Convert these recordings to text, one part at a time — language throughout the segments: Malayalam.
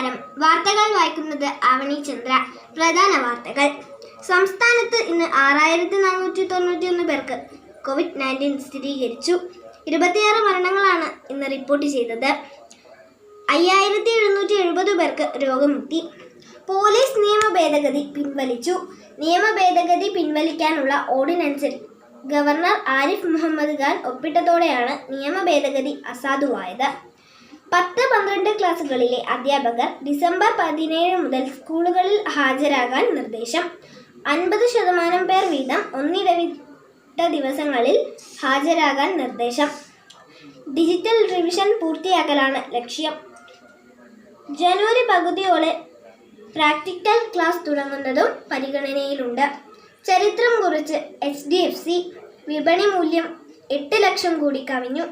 നമസ്കാരം വാർത്തകൾ വായിക്കുന്നത് അവണി ചന്ദ്ര. പ്രധാന വാർത്തകൾ. സംസ്ഥാനത്ത് ഇന്ന് ആറായിരത്തി നാനൂറ്റി തൊണ്ണൂറ്റിയൊന്ന് പേർക്ക് കോവിഡ് നയന്റീൻ സ്ഥിരീകരിച്ചു. ഇരുപത്തിയാറ് മരണങ്ങളാണ് ഇന്ന് റിപ്പോർട്ട് ചെയ്തത്. അയ്യായിരത്തി എഴുന്നൂറ്റി എഴുപത് പേർക്ക് രോഗമുക്തി. പോലീസ് നിയമ ഭേദഗതി പിൻവലിച്ചു. നിയമ ഭേദഗതി പിൻവലിക്കാനുള്ള ഓർഡിനൻസിൽ ഗവർണർ ആരിഫ് മുഹമ്മദ് ഖാൻ ഒപ്പിട്ടതോടെയാണ് നിയമ ഭേദഗതി അസാധുവായത്. പത്ത് പന്ത്രണ്ട് ക്ലാസ്സുകളിലെ അധ്യാപകർ ഡിസംബർ പതിനേഴ് മുതൽ സ്കൂളുകളിൽ ഹാജരാകാൻ നിർദ്ദേശം. അൻപത് ശതമാനം പേർ വീതം ഒന്നിടവിട്ട ദിവസങ്ങളിൽ ഹാജരാകാൻ നിർദ്ദേശം. ഡിജിറ്റൽ റിവിഷൻ പൂർത്തിയാക്കലാണ് ലക്ഷ്യം. ജനുവരി പകുതിയോടെ പ്രാക്ടിക്കൽ ക്ലാസ് തുടങ്ങുന്നതും പരിഗണനയിലുണ്ട്. ചരിത്രം കുറിച്ച് എച്ച് ഡി എഫ് സി വിപണി മൂല്യം എട്ട് ലക്ഷം കൂടി കവിഞ്ഞു.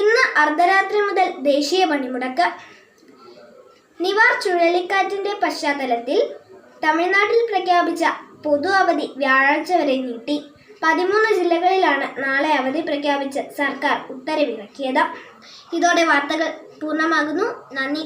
ഇന്ന് അർദ്ധരാത്രി മുതൽ ദേശീയ പണിമുടക്ക്. നിവാർ ചുഴലിക്കാറ്റിന്റെ പശ്ചാത്തലത്തിൽ തമിഴ്നാട്ടിൽ പ്രഖ്യാപിച്ച പൊതു അവധി വ്യാഴാഴ്ച വരെ നീട്ടി. പതിമൂന്ന് ജില്ലകളിലാണ് നാളെ അവധി പ്രഖ്യാപിച്ച് സർക്കാർ ഉത്തരവിറക്കിയത്. ഇതോടെ വാർത്തകൾ പൂർണമാകുന്നു. നന്ദി.